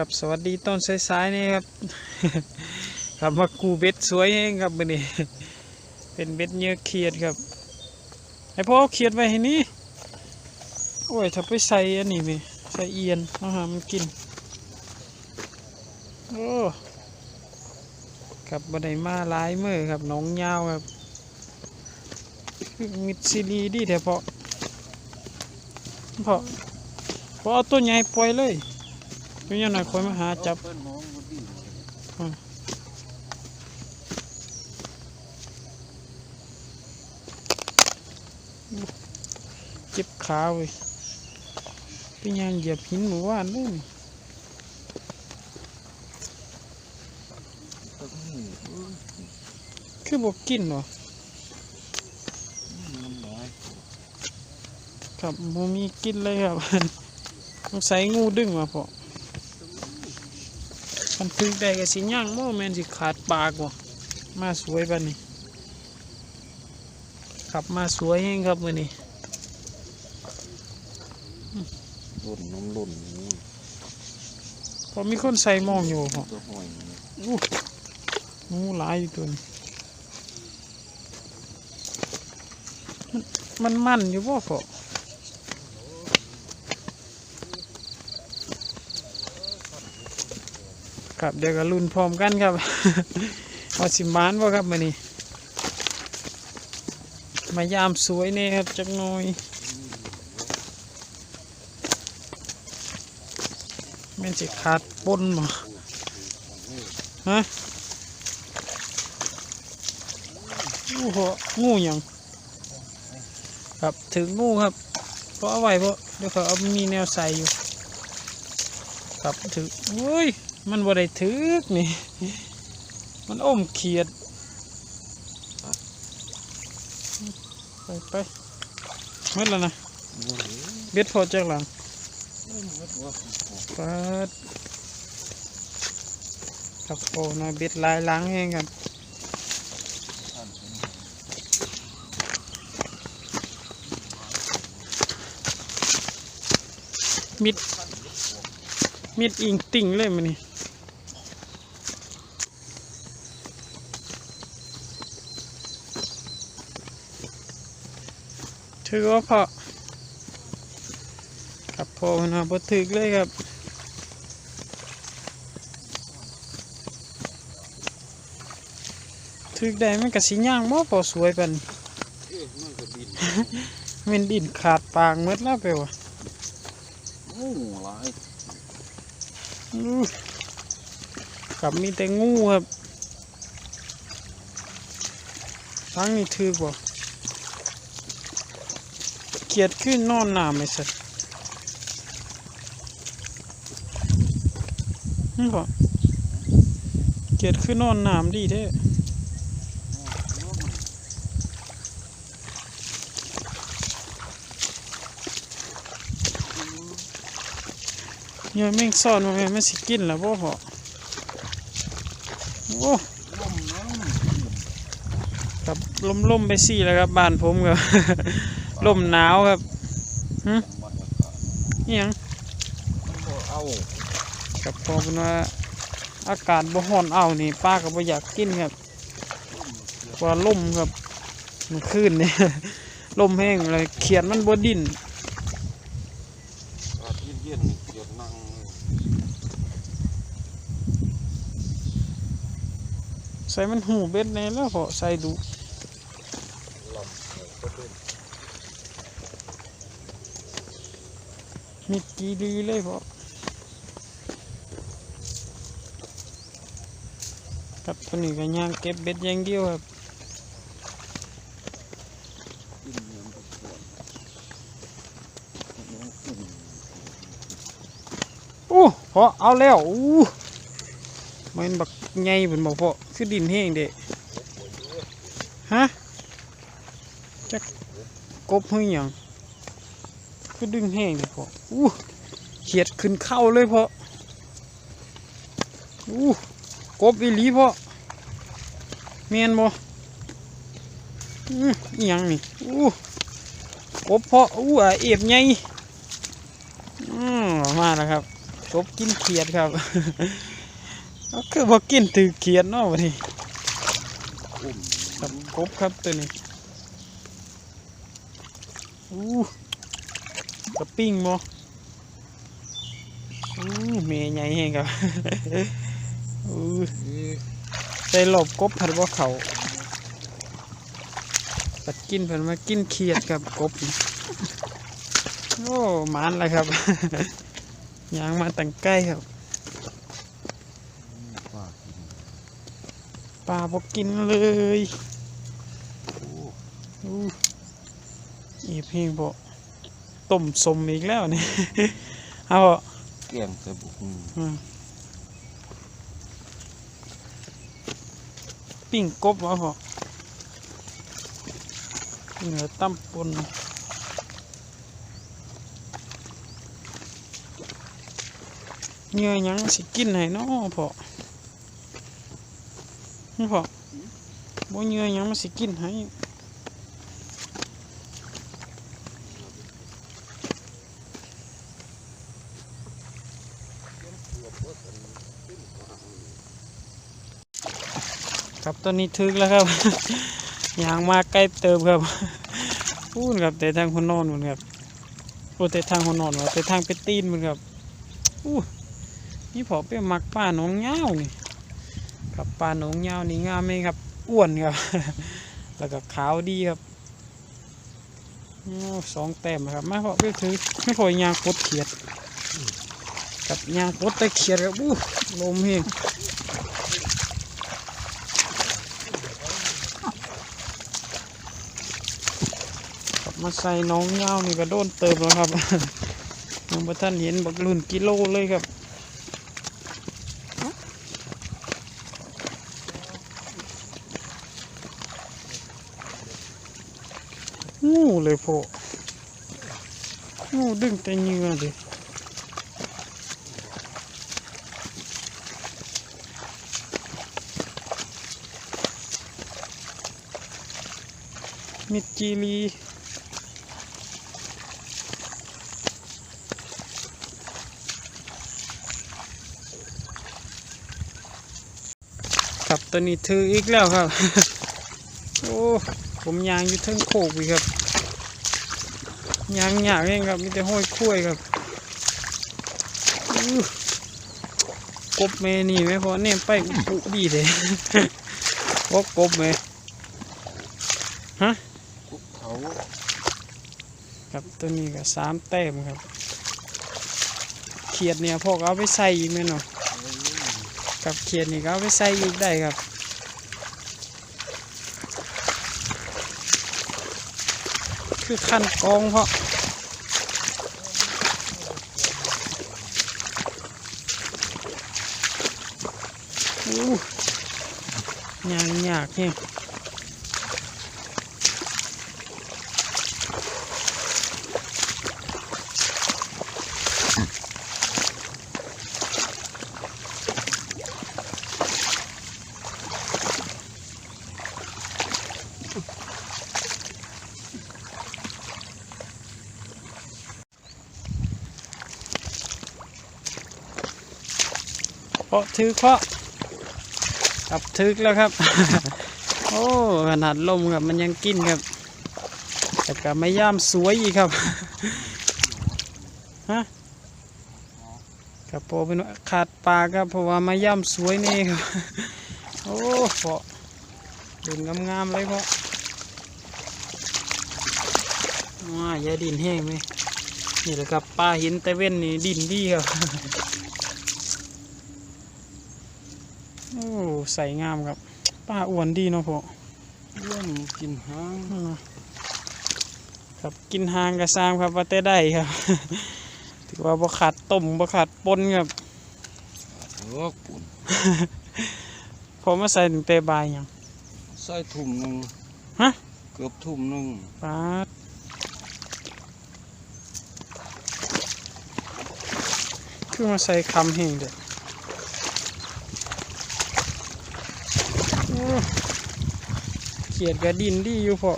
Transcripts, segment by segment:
กับสวัสดีต้นสายๆนี่ครับครับมากูเบ็ดสวยเองครับมือนี้เป็นเบ็ดเนื้อเขียดครับไอพ่อเขียดไว้ให้นี่โอ้ยถ้าไปใส่อันนี้ไหมใส่เอียนเอาหามันกินโอ้ครับบันไดมาลายมือครับหน้องยาวครับมิดซีรีดีแต่พอพอพอเอาตัวใหญ่ปล่อยเลย ตัวใหญ่หน่อยคอยมาหาจับเจ็บขาเว้ยเป็นยังเหยียบหินหมู่ว่านเลยนี่คือบอกกินวะมันหลายครับมมีกินเลยครับต้องใส่งูดึงมาพอ มันพึกได้กับสิย่างโมแมนสิขาดปากวะมาสวยปะนี่ขับมาสวยเองครับมือนี้หล่นน้ำหล่นนี่พอมีคนใส่หมองอยู่พอตัวหอยนี่อู้งูหลายอยู่ตัวนี้มันมันมันอยู่บ่พอ ครับเดี๋ยวก็ลุ้นพร้อมกันครับเอาสิมานบ่ครับมื้อนี้มายามสวยแน่ครับจักหน่อยแม่นสิขาดปนบ่ฮะงูหรองูหยังครับถึงงูครับเพราะเอาไว้เพราะเดี๋ยวเขาเอามีแนวใส่อยู่ครับถึงเฮ้ย มันบ่ได้ถึกนี่ มันอมเขียด ไปไปเมื่อแล้วนะเบ็ดพอจากหลังเอ้ยมันว่าเปิดครับโอ้นะเบ็ดลายล้างแห้งกันมิดมิดอิงติ่งเลยมันนี่ ถือว่าพอครับพอนะบ่ถึกเลยครับถึกได้มันกะสิย่างบ่พอสวยปันเอ้ยมันก็บินแมันดินขาดปางหมดแล้วไปวะโอ้หลายอู้กับมีแต่งูครับทั้งนี้ถือบ่เกียดขึ้นนอนหนาไม่สัตว์นี่บ่เกียดขึ้นนอนหนามดีแท้เยังแม่งซ่อนมาแม่งมันสิกินแล้วบ่พอโอ้ล่มน้ครับล่มล่มๆไปสี่แล้วครับบ้านผมครับ ล่มหนาวครับนี่ยังมันบ่เอาครับพอเป็นว่าอากาศบ่ร้อนเอานี่ป้าก็บ่อยากกินครับเพราะว่าล่มครับมันขึ้นนี่ยล่มแห้งเลยเขียดมันบ่ดินใส่มันหูเบ็ดแน่แล้วพอใส่ดู ลำก็เป็น มีกีดีเลยพอครับตัวนี้ก็ย่างเก็บเบ็ดอย่างเดียวครับอู้พอเอาแล้วอู้มันบักใหญ่เป็นบอกพอคือดินแห้งเด็ฮะจักกบเฮ้ยหยัง คือดึงแห้งเด็พออู้เขียดขึ้นเข้าเลยพออู้กบอีหลีพอเมียนบ่อืออิหยังนี่อู้กบพออู้อะเอฟใหญ่อืมมาแล้วครับกบกินเขียดครับก็คือบ่กินถือเขียดเนาะวันนี้ครับกบครับตัวนี้อู้ กระปิ้งบ่อู้เมยใหญ่แฮงครับอู้เอ้ยใส่หลบกบผัดบ่เขาปัดกินเพิ่นมากินเขียดกับกบนี่โอ้หมานเลยครับยางมาตั้งใกล้ครับปลากินปลาบ่กินเลยโอ้อู้อีเพียงบ่ ต้มสมอีกแล้วนี่ เอาบ่แกงใส่บุกอืมปิ้งกบวะพ่อเหนือตั้มปนเหงื่อหยังสิกินให้เนาะพ่อนี่พ่อบ่เหงื่อหยังมันสิกินให้ ครับตอนนี้ถึกแล้วครับยางมาใกล้เติมครับพูดครับแต่ทางคนนอนหมดครับโอ้แต่ทางคนนอนว่าแต่ทางไปตีนหมดครับอู้นี่พอไปมักป้าหนองเงานี่ครับป้าหนองเงานี่งามไหมครับอ้วนครับ แล้วก็ขาวดีครับอ้สองแต้มครับมาพอไปถือไม่พอยางปลดเขียดกับยางปลดแต่เขียดครับอู้ลมเฮง ครับ มาใส่น้องเงานี่ก็โดนเติมแล้วครับยังบ่ท่านเห็นบักรุ่นกิโลเลยครับงูเลยพ่องูดึงแต่เหงื่อดิมิดจีรี ครับ ตัวนี้ถืออีกแล้วครับ โอ้ผมยางอยู่เทั้งโคกอีกครับยางหยากเองครับมีแต่ห้อยคุ้ยครับอู้กบเมนี่ไหมพอเนี่ยไปอุปุดีเลยว่ากบไหมกุ๊กเขาครับตัวนี้ก็สามแต้มครับเขียดเนี่ยพวกเอาไปใส่อีกไหมเนาะ กับเขียนนี่ก็เอาไปใส่อีกได้ครับคือขั้นกองเพราะอู้ยากยากเนี่ยาะถือเคาะครับถึกแล้วครับ โอ้ขนาดลมครับมันยังกินครับ แต่ก็ไม่ย่ามสวยอีกครับฮะครับพอเป็นว่าขาดปลาครับเพราะว่าไมาย่ามสวยนี่ครับโอ้เพาะดึงงามๆเลยเพาะว้าอย่าดินแห้งไหมนี่แหละครับปลาหินแต่เว้นนี่ดินดีครับ โอ้ใส่งามครับปลาอ้วนดีเนาะพ่อเรื่องกินหางอืมครับกินหางกระซามครับว่าแต่ได้ครับ ถือว่าบ่ขาดต้มบ่ขาดปนครับเออปุ่นพอมาใส่ถึงเตบายหยังใส่ถุ่มหนึ่งฮะเกือบถุ่มหนึ่งปาดคือมาใส่คำแห้งเด็ด เขียดกระดินดีอยู่พอ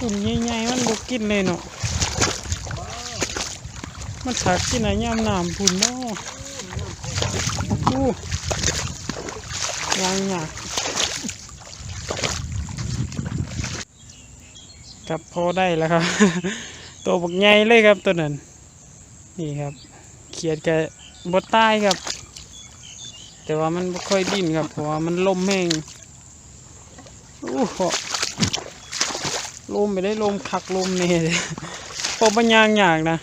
ตุ่มใหญ่ๆมันบุกกินเลยเนาะมันถักกินอะไรย่ำนามพุ่นเนาะอู้ยางหยาก ครับพอได้แล้วครับ ตัวบักใหญ่เลยครับตัวนั้น นี่ครับ เขียดกับบดใต้ครับ แต่ว่ามันบ่ค่อยดิ้นครับเพราะว่ามันลมแห้งโอ้หลมไปได้ลมคักลมเนี่ยพอปัญญางอยากนะ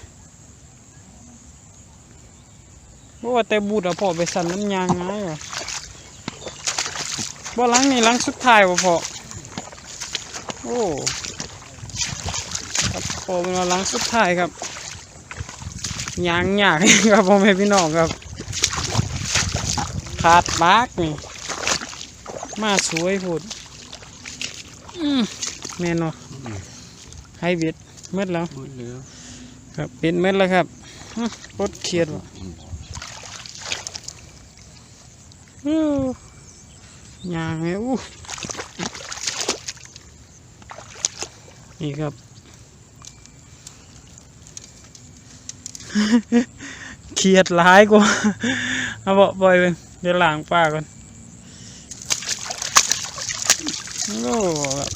ว่าแต่บูดอะพอไปสั่นน้ำยางง่ายว่ะบ่หลังนี่หลังสุดท้ายบ่พอโอ้ ครับพอเป็นว่าหลังสุดท้ายครับยางยากครับพ่อแม่พี่น้องครับ ขาดมากนี่มาสวยพูดอืมแม่นเนาะไฮเบ็ดเม็ดแล้วหมดแล้วครับเป็นเม็ดแล้วครับอื้อปลดเขียดว่ะอู้ยางไงอู้นี่ครับ เขียดหลายกว่าเอาบอกปล่อยไปเดี๋ยวล้างปากก่อนโอ้ครับ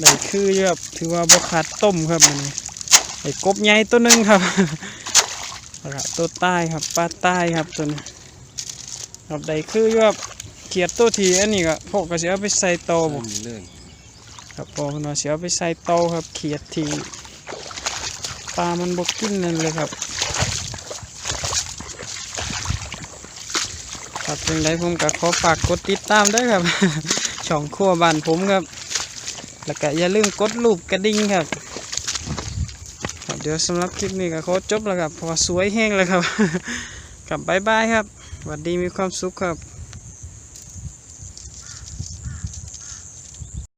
ได้คืออยู่ครับถือว่าบกขาดต้มครับอันไอ้กบใหญ่ตัวหนึงครับแล้วก็ตัวใต้ครับปลาใต้ครับตัวนี้ครับได้คืออยู่ครับเขียดตัวทีอันนี้ก็พวกก็เสียไปใส่โต้บ่มเลยครับพอเพิ่นว่าเสียไปใส่โตครับเขียดทีปลามันบกกินนั่นเลยครับ ครับเป็นไรผมก็ขอฝากกดติดตามด้วยครับ ช่องครัวบ้านผมครับ แล้วก็อย่าลืมกดรูปกระดิ่งครับเดี๋ยวสำหรับคลิปนี้ก็ขอจบแล้วครับพอสวยแห้งเลยครับกลับบ๊ายบายครับสวัสดีมีความสุขครับ